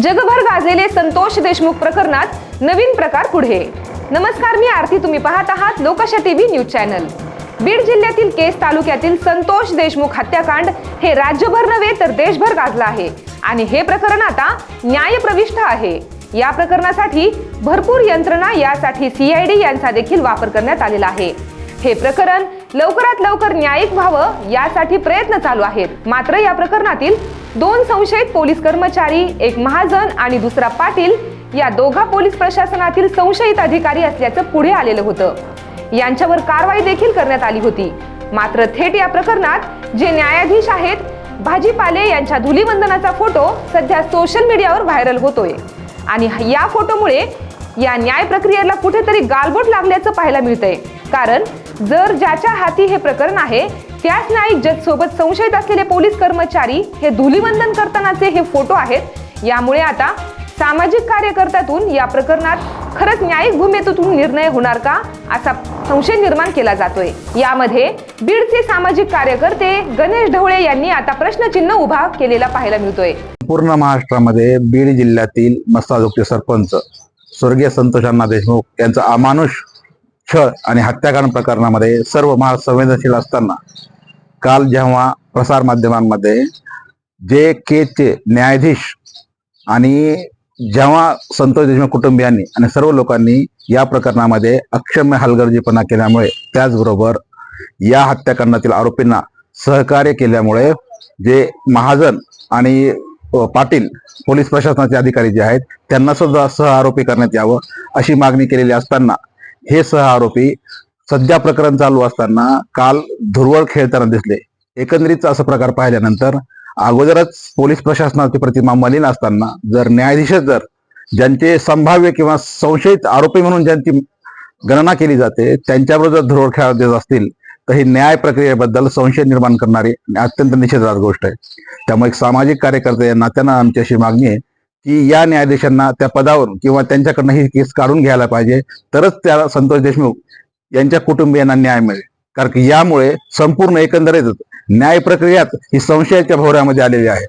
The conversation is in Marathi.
जगभर गाजलेले संतोष देशमुख प्रकरणात नवीन प्रकार पुढे. नमस्कार मी आरती. तुम्ही पाहत आहात Lokshahi TV news channel. Beed जिल्ह्यातील केस तालुक्यातील संतोष देशमुख हत्याकांड हे राज्यभर नव्हे तर देशभर गाजलं आहे. आणि हे प्रकरण आता न्यायप्रविष्ट आहे. या प्रकरणासाठी भरपूर यंत्रणा यासाठी सीआयडी यांचा देखील वापर करण्यात आलेला आहे. हे प्रकरण लवकरात लवकर न्यायिक व्हावं यासाठी प्रयत्न चालू आहेत. मात्र या प्रकरणातील दोन संशयित पोलीस कर्मचारी एक महाजन आणि दुसरा पाटील या दोघा पोलीस प्रशासनातील संशयित अधिकारी असल्याचं पुढे आलेलं होतं. यांच्यावर कारवाई देखील करण्यात आली होती. मात्र थेट या प्रकरणात जे न्यायाधीश आहेत भाजीपाले यांच्या धुलीवंदनाचा फोटो सध्या सोशल मीडियावर व्हायरल होतोय. आणि या फोटोमुळे या न्याय प्रक्रियेला कुठेतरी गालबोट लागल्याचं पाहायला मिळतंय. कारण जर ज्याच्या हाती हे प्रकरण आहे त्याच न्यायिक जज सोबत संशयित असलेले पोलीस कर्मचारी हे धुलीवंदन करतानाचे हे फोटो आहेत. यामुळे आता सामाजिक कार्यकर्त्यातून या प्रकरणात खरंच न्यायिक भूमिकेतून निर्णय होणार का असा संशय निर्माण केला जातोय. यामध्ये बीडचे सामाजिक कार्यकर्ते गणेश ढवळे यांनी आता प्रश्नचिन्ह उभा केलेला पाहायला मिळतोय. पूर्ण महाराष्ट्रामध्ये बीड जिल्ह्यातील मस्ताजोगचे सरपंच स्वर्गीय संतोष अण्णा देशमुख यांचा अमानुष छळ आणि हत्याकांड प्रकरणामध्ये सर्व महा संवेदनशील असताना काल जेव्हा प्रसार माध्यमांमध्ये जे केचे न्यायाधीश आणि जेव्हा संतोष देशमुख कुटुंबियांनी आणि सर्व लोकांनी या प्रकरणामध्ये अक्षम्य हलगर्जीपणा केल्यामुळे त्याचबरोबर या हत्याकांडातील आरोपींना सहकार्य केल्यामुळे जे महाजन आणि पाटील पोलीस प्रशासनाचे अधिकारी जे आहेत त्यांना सुद्धा सह आरोपी करण्यात यावं अशी मागणी केलेली असताना हे सह आरोपी सध्या प्रकरण चालू असताना काल धुरवळ खेळताना दिसले. एकंदरीत असा प्रकार पाहिल्यानंतर अगोदरच पोलीस प्रशासनाची प्रतिमा मलिन असताना जर न्यायाधीशच जर ज्यांचे संभाव्य किंवा संशयित आरोपी म्हणून ज्यांची गणना केली जाते त्यांच्याबरोबर जर धुरवळ खेळत असतील तर ही न्याय प्रक्रियेबद्दल संशय निर्माण करणारी अत्यंत निषेधार्ह गोष्ट आहे. त्यामुळे एक सामाजिक कार्यकर्ते या नात्यानं आमची अशी मागणी आहे की या न्यायाधीशांना त्या पदावरून किंवा त्यांच्याकडनं ही केस काढून घ्यायला पाहिजे. तरच त्या संतोष देशमुख यांच्या कुटुंबियांना न्याय मिळेल. कारण की यामुळे संपूर्ण एकंदरीत न्याय प्रक्रियात ही संशयाच्या भोवऱ्यामध्ये आलेली आहे.